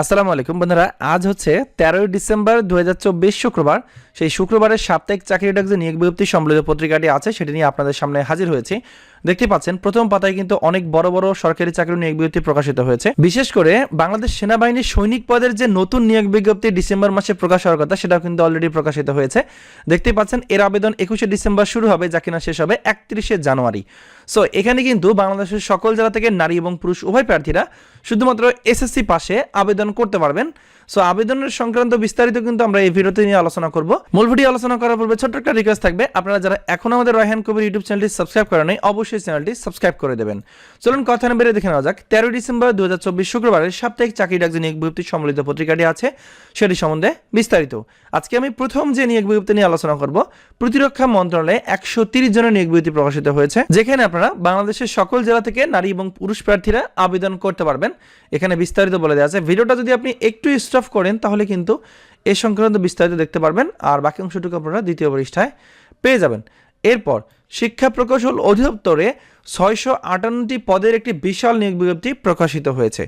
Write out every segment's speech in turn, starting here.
আসসালামু আলাইকুম বন্ধুরা, আজ হচ্ছে তেরোই ডিসেম্বর দু শুক্রবার। সেই শুক্রবারের সাপ্তাহিক চাকরি ডাক যে নিয়োগ বিজ্ঞপ্তি সম্বলিত পত্রিকাটি আছে, সেটি নিয়ে আপনাদের সামনে হাজির হয়েছি। দেখতে পাচ্ছেন, প্রথম পাতায় কিন্তু অনেক বড় বড় সরকারি চাকরি নিয়োগ বিজ্ঞপ্তি প্রকাশিত হয়েছে। বিশেষ করে বাংলাদেশ সেনাবাহিনীর সৈনিক পদের যে নতুন নিয়োগ বিজ্ঞপ্তি ডিসেম্বর মাসে প্রকাশ হওয়ার কথা, সেটাও কিন্তু অলরেডি প্রকাশিত হয়েছে। দেখতে পাচ্ছেন, এর আবেদন একুশে ডিসেম্বর শুরু হবে, যা কিনা শেষ হবে একত্রিশে জানুয়ারি। সো এখানে কিন্তু বাংলাদেশের সকল জেলা থেকে নারী এবং পুরুষ উভয় প্রার্থীরা শুধুমাত্র এসএসসি পাশে আবেদন করতে পারবেন। সো আবেদনের সংক্রান্ত বিস্তারিত কিন্তু আমরা এই ভিডিওতে নিয়ে আলোচনা করব। মূল ভিডিও আলোচনা করার পূর্বে ছোট্ট একটা রিকোয়েস্ট থাকবে। আপনারা যারা এখন আমাদের রায়হান কবির ইউটিউব চ্যানেলটি সাবস্ক্রাইব করেন অবশ্যই চ্যানেলটি সাবস্ক্রাইব করে দেবেন। চলুন কথা না বেড়ে দেখে নেওয়া যাক। তেরোই ডিসেম্বর দু শুক্রবারের সাপ্তাহিক চাকরি ডাক যে নিয়োগ বিজ্ঞপ্তি সম্বলিত পত্রিকাটি আছে। সেটি সম্বন্ধে বিস্তারিত। আজকে আমি প্রথম যে নিয়োগ বিজ্ঞপ্তি নিয়ে আলোচনা করব, প্রতিরক্ষা মন্ত্রণালয়ে একশো তিরিশ জনের নিয়োগ বিজ্ঞপ্তি প্রকাশিত হয়েছে। যেখানে আপনারা বাংলাদেশের সকল জেলা থেকে নারী এবং পুরুষ প্রার্থীরা আবেদন করতে পারবেন। এখানে বিস্তারিত বলে দেওয়া আছে। ভিডিওটা যদি আপনি একটু স্টপ করেন, তাহলে কিন্তু এ সংক্রান্ত বিস্তারিত দেখতে পারবেন। আর বাকি অংশটুকু আপনারা দ্বিতীয় পৃষ্ঠায় পেয়ে যাবেন। এরপর, শিক্ষা প্রকৌশল অধিদপ্তরে ছয়শো আটান্নটি পদের একটি বিশাল নিয়োগ বিজ্ঞপ্তি প্রকাশিত হয়েছে,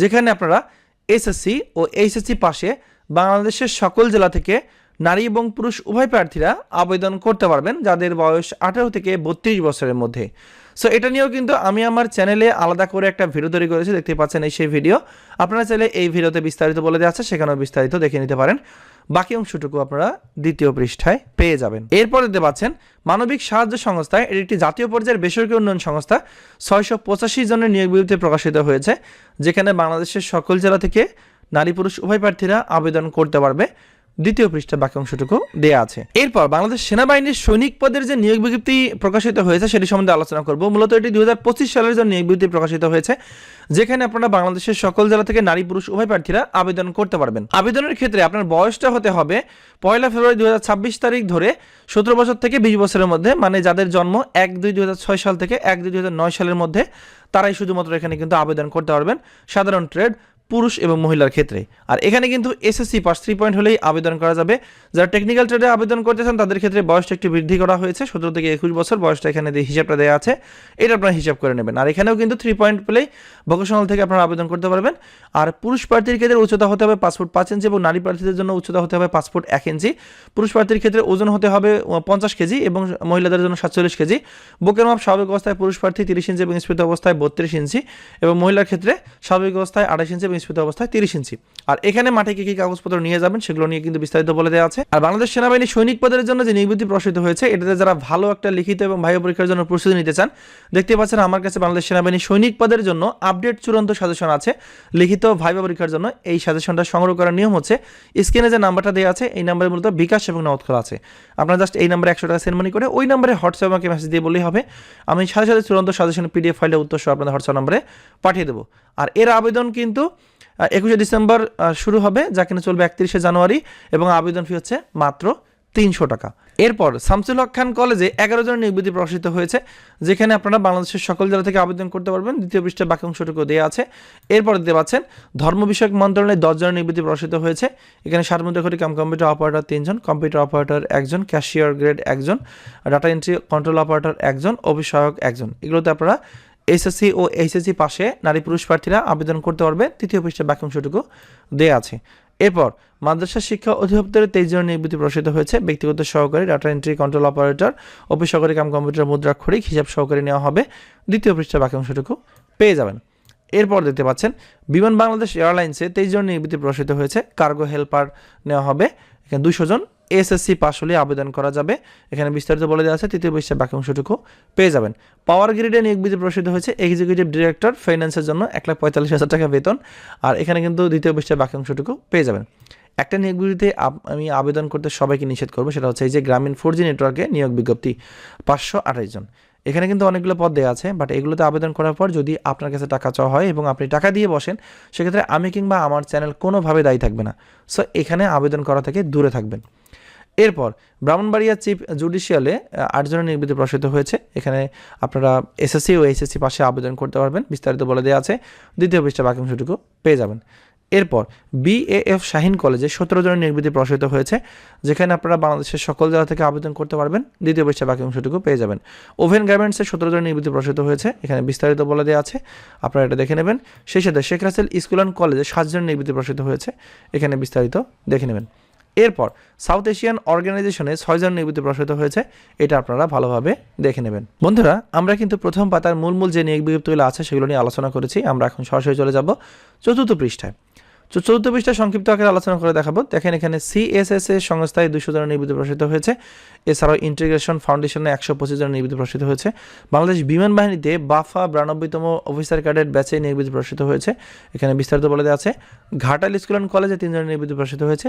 যেখানে আপনারা এসএসসি ও এইচএসসি পাশে বাংলাদেশের সকল জেলা থেকে নারী এবং পুরুষ উভয় প্রার্থীরা আবেদন করতে পারবেন, যাদের বয়স আঠারো থেকে বত্রিশ বছরের মধ্যে। সো এটা নিয়েও কিন্তু আমি আমার চ্যানেলে আলাদা করে একটা ভিডিও তৈরি করেছি দেখতে পাচ্ছেন এই সেই ভিডিও আপনারা চাইলে এই ভিডিওতে বিস্তারিত বলে দেওয়া আছে, সেখানেও বিস্তারিত দেখে নিতে পারেন। বাকি অংশটুকু আপনারা দ্বিতীয় পৃষ্ঠায় পেয়ে যাবেন। এরপর দেখতে পাচ্ছেন, মানবিক সাহায্য সংস্থায় এটি একটি জাতীয় পর্যায়ের বেসরকারি উন্নয়ন সংস্থা, ছয়শো পঁচাশি জনের নিয়োগ বিরুদ্ধে প্রকাশিত হয়েছে, যেখানে বাংলাদেশের সকল জেলা থেকে নারী পুরুষ উভয় প্রার্থীরা আবেদন করতে পারবে। দ্বিতীয় পৃষ্ঠা বাকি অংশটুকু দেয়া আছে। এরপর বাংলাদেশ সেনাবাহিনীর সৈনিক পদের যে নিয়োগ বিজ্ঞপ্তি প্রকাশিত হয়েছে সেটি সম্বন্ধে আলোচনা করব। মূলত এটি দুই সালের জন্য নিয়োগ বিজ্ঞপ্তি প্রকাশিত হয়েছে, যেখানে আপনারা বাংলাদেশের সকল জেলা থেকে নারী, পুরুষ, উভয় প্রার্থীরা আবেদন করতে পারবেন। আবেদনের ক্ষেত্রে আপনার বয়সটা হতে হবে পয়লা ফেব্রুয়ারি দুই হাজার ছাব্বিশ তারিখ ধরে সতেরো বছর থেকে বিশ বছরের মধ্যে মানে যাদের জন্ম এক দুই দুই সাল থেকে এক দুই দুই সালের মধ্যে, তারাই শুধুমাত্র এখানে কিন্তু আবেদন করতে পারবেন। সাধারণ ট্রেড পুরুষ এবং মহিলার ক্ষেত্রে। আর এখানে কিন্তু এসএসসি পাস থ্রি পয়েন্ট হলেই আবেদন করা যাবে। যারা টেকনিক্যাল ট্রেডে আবেদন করতে চান, তাদের ক্ষেত্রে বয়সটা একটু বৃদ্ধি করা হয়েছে। সতেরো থেকে একুশ বছর বয়সটা এখানে দিয়ে হিসাবটা দেওয়া আছে, এটা আপনারা হিসাব করে নেবেন। আর এখানেও কিন্তু থ্রি পয়েন্ট পেলেই ভোকেশনাল থেকে আপনারা আবেদন করতে পারবেন। আর পুরুষ প্রার্থীর ক্ষেত্রে উচ্চতা হতে হবে পাসপোর্ট পাঁচ ইঞ্চি এবং নারী প্রার্থীদের জন্য উচ্চতা হতে হবে পাসপোর্ট এক ইঞ্চি পুরুষ প্রার্থীর ক্ষেত্রে ওজন হতে হবে পঞ্চাশ কেজি এবং মহিলাদের জন্য সাতচল্লিশ কেজি। বুকের মাপ স্বাভাবিক অবস্থায় পুরুষ প্রার্থী তিরিশ ইঞ্চি এবং স্ফীত অবস্থায় বত্রিশ ইঞ্চি এবং মহিলার ক্ষেত্রে স্বাভাবিক অবস্থায় আঠাশ ইঞ্চি এবং স্ফীত অবস্থায় তিরিশ ইঞ্চি। আর এখানে মাঠে কি কি কাগজপত্র নিয়ে যাবেন সেগুলো নিয়ে কিন্তু বিস্তারিত বলে দেওয়া আছে। আর বাংলাদেশ সেনাবাহিনী সৈনিক পদের জন্য যে নির্বৃত্তি প্রকাশিত হয়েছে, এটাতে যারা ভালো একটা লিখিত এবং ভাইও পরীক্ষার জন্য প্রস্তুতি নিতে চান, দেখতে পাচ্ছেন আমার কাছে বাংলাদেশ সেনাবাহিনী সৈনিক পদের জন্য আপডেট চূড়ান্ত সাজেশন আছে। লিখিত ভাইবা পরীক্ষার জন্য এই সাজেশনটা সংগ্রহ করার নিয়ম হচ্ছে, স্ক্রিনে যে নাম্বারটা দেওয়া আছে, এই নাম্বারে মূলত বিকাশ এবং নগদ খোলা আছে। আপনারা জাস্ট এই নাম্বারে একশো টাকা সেন্ড করে ওই নাম্বারে হোয়াটসঅ্যাপ আমাকে মেসেজ দিয়ে বললেই হবে। আমি সাথে সাথে চূড়ান্ত সাজেশন পিডিএফ ফাইলে উত্তর সহ আপনাদের হোয়াটসঅ্যাপ নাম্বারে পাঠিয়ে দেবো। আর এর আবেদন কিন্তু একুশে ডিসেম্বর শুরু হবে, যা কিনা চলবে একত্রিশে জানুয়ারি, এবং আবেদন ফি হচ্ছে মাত্র তিনশো টাকা। এরপর শামসুল হক খান কলেজে এগারো জনের নির্বৃত্তি প্রকাশিত হয়েছে, যেখানে আপনারা বাংলাদেশের সকল জেলা থেকে আবেদন করতে পারবেন। দ্বিতীয় পৃষ্ঠে বাকি অংশটুকু দেওয়া আছে। এরপর দিতে পাচ্ছেন, ধর্ম বিষয়ক মন্ত্রণালয়ে দশ জনের নির্বৃত্তি প্রকাশিত হয়েছে। এখানে সার্বজনীন কাম কম্পিউটার অপারেটর তিনজন কম্পিউটার অপারেটর একজন ক্যাশিয়ার গ্রেড একজন ডাটা এন্ট্রি কন্ট্রোল অপারেটর একজন অভিষয়ক একজন। এগুলোতে আপনারা এসএসসি ও এইচএসসি পাশে নারী পুরুষ প্রার্থীরা আবেদন করতে পারবে। তৃতীয় পৃষ্ঠে বাকি অংশটুকু দেওয়া আছে। এরপর মাদ্রাসা শিক্ষা অধিদপ্তরে তেইশ জনের নিবৃত্তি প্রকাশিত হয়েছে। ব্যক্তিগত সহকারী data entry control operator office সহকারী কাম কম্পিউটার মুদ্রাক্ষরিক হিসাব সহকারী নেওয়া হবে। দ্বিতীয় পৃষ্ঠে বাকি অংশটুকু পেয়ে যাবেন। এরপর দেখতে পাচ্ছেন, বিমান বাংলাদেশ এয়ারলাইন্সে তেইশ জন নিবৃত্তি প্রকাশিত হয়েছে। কার্গো হেল্পার নেওয়া হবে। এখানে দুশো জন এসএসসি পাস হলে আবেদন করা যাবে। এখানে বিস্তারিত বলে দেওয়া আছে, তৃতীয় পৃষ্ঠার বাকি অংশটুকু পেয়ে যাবেন। পাওয়ার গ্রিডে নিয়োগ বিধি প্রসিদ্ধ হয়েছে। এক্সিকিউটিভ ডিরেক্টর ফাইন্যান্সের জন্য এক লাখ পঁয়তাল্লিশ হাজার টাকা বেতন। আর এখানে কিন্তু দ্বিতীয় পৃষ্ঠার বাকি অংশটুকু পেয়ে যাবেন। একটা নিয়োগ বিধিতে আমি আবেদন করতে সবাইকে নিষেধ করব। সেটা হচ্ছে এই যে গ্রামীণ ফোর জি নেটওয়ার্কে নিয়োগ বিজ্ঞপ্তি পাঁচশো আঠাশ জন। এখানে কিন্তু অনেকগুলো পদ দেওয়া আছে বাট এগুলোতে আবেদন করার পর যদি আপনার কাছে টাকা চাওয়া হয় এবং আপনি টাকা দিয়ে বসেন, সেক্ষেত্রে আমি কিংবা আমার চ্যানেল কোনোভাবে দায়ী থাকবে না। সো এখানে আবেদন করা থেকে দূরে থাকবেন। এরপর ব্রাহ্মণবাড়িয়া চিফ জুডিশিয়ালে আটজনের নির্বিধি প্রসারিত হয়েছে। এখানে আপনারা এসএসসি ও এইচএসসি পাশে আবেদন করতে পারবেন। বিস্তারিত বলে দেওয়া আছে। দ্বিতীয় পৃষ্ঠা বাকি অংশটুকু পেয়ে যাবেন। এরপর বিএএফ শাহিন কলেজে সতেরো জনের নির্বিধি প্রসারিত হয়েছে, যেখানে আপনারা বাংলাদেশের সকল জায়গা থেকে আবেদন করতে পারবেন। দ্বিতীয় পৃষ্ঠা বাকি অংশটুকু পেয়ে যাবেন। ওভেন গার্মেন্টসে সতেরো জনের নির্বিধি প্রসারিত হয়েছে। এখানে বিস্তারিত বলে দেওয়া আছে। আপনারা এটা দেখে নেবেন। সেই সাথে শেখ রাসেল স্কুল অ্যান্ড কলেজে সাত জনের নির্বিধি প্রসারিত হয়েছে। এখানে বিস্তারিত দেখে নেবেন। এরপর সাউথ এশিয়ান অর্গানাইজেশনে ছয়জন নিয়োগ প্রসারিত হয়েছে, এটা আপনারা ভালোভাবে দেখে নেবেন। বন্ধুরা, আমরা কিন্তু প্রথম পাতার মূল মূল যে নিয়োগ বিজ্ঞপ্তিগুলো আছে সেগুলো নিয়ে আলোচনা করেছি, আমরা এখন সরাসরি চলে যাব চতুর্থ পৃষ্ঠায়। তো চতুর্থ পৃষ্ঠা সংক্ষিপ্ত আকারে আলোচনা করে দেখাবো। দেখেন এখানে সিএসএস এর সংস্থায় দুশো জনের নির্বিধি প্রসারিত হয়েছে। এছাড়াও ইন্টিগ্রেশন ফাউন্ডেশনে একশো পঁচিশ জনের নির্বিধি প্রসারিত হয়েছে। বাংলাদেশ বিমান বাহিনীতে বাফা বিরানব্বইতম অফিসার ক্যাডেট ব্যাচে নির্বিধি প্রসারিত হয়েছে। এখানে বিস্তারিত বলে দেওয়া আছে, ঘাটাল স্কুল অ্যান্ড কলেজে তিনজনের নির্বিধি প্রসারিত হয়েছে।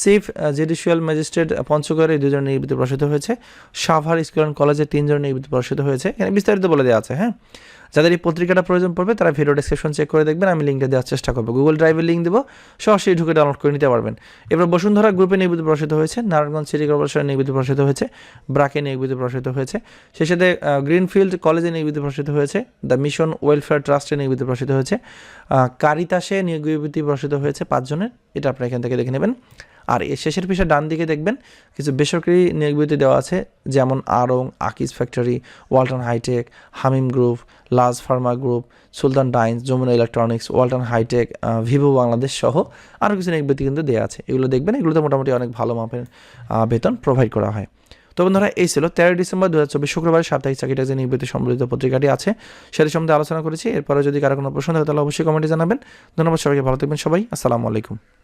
সিফ জুডিশিয়াল ম্যাজিস্ট্রেট পঞ্চগড়ে দুজনের নির্বিধি প্রসারিত হয়েছে। সাভার স্কুল অ্যান্ড কলেজে তিনজনের নির্বিধি প্রসারিত হয়েছে। এখানে বিস্তারিত বলে দেওয়া আছে হ্যাঁ। যাদের এই পত্রিকাটা প্রয়োজন পড়বে, তারা ভিডিও ডেসক্রিপশন চেক করে দেখবেন, আমি লিঙ্কটা দেওয়ার চেষ্টা করব। গুগল ড্রাইভের লিঙ্ক দেবো, সরাসরি ঢুকে ডাউনলোড করে নিতে পারবেন। এবার বসুন্ধরা গ্রুপে নির্বিধি প্রসারিত হয়েছে, নারায়ণগঞ্জ সিটি কর্পোরেশনের নির্বিধি প্রসারিত হয়েছে, ব্রাকে নির্বিধি প্রসারিত হয়েছে। সেই সাথে গ্রিনফিল্ড কলেজে নির্বিধি প্রসারিত হয়েছে দ্য মিশন ওয়েলফেয়ার ট্রাস্টে নির্বিধি প্রসারিত হয়েছে। কারিতাসে নিয়োগ বিবৃতি প্রসারিত হয়েছে পাঁচজনের, এটা আপনারা এখান থেকে দেখে নেবেন। আর এর শেষের পিসে ডান দিকে দেখবেন কিছু বেসরকারি নিয়োগ দেওয়া আছে, যেমন Aarong, Akij factory, Walton hitech, Hamim group, Laz pharma group, Sultan dines, Jamuna electronics, Walton hitech Vivo Bangladesh সহ আরও কিছু নিয়োগ কিন্তু দেওয়া আছে। এগুলো দেখবেন, এগুলোতে মোটামুটি অনেক ভালো মাপের বেতন প্রোভাইড করা হয়। তো বন্ধুরা, এই ছিল তেরোই ডিসেম্বর দু হাজার চব্বিশ শুক্রবার সাপ্তাহিক চাকরিটা যে নির্বিত সম্বলিত পত্রিকাটি আছে সেটি সম্বন্ধে আলোচনা করেছি। এরপরে যদি কারও কোনো প্রশ্ন থাকে, তাহলে অবশ্যই কমেন্টে জানাবেন। ধন্যবাদ সবাইকে, ভালো থাকবেন সবাই। আসসালামু আলাইকুম।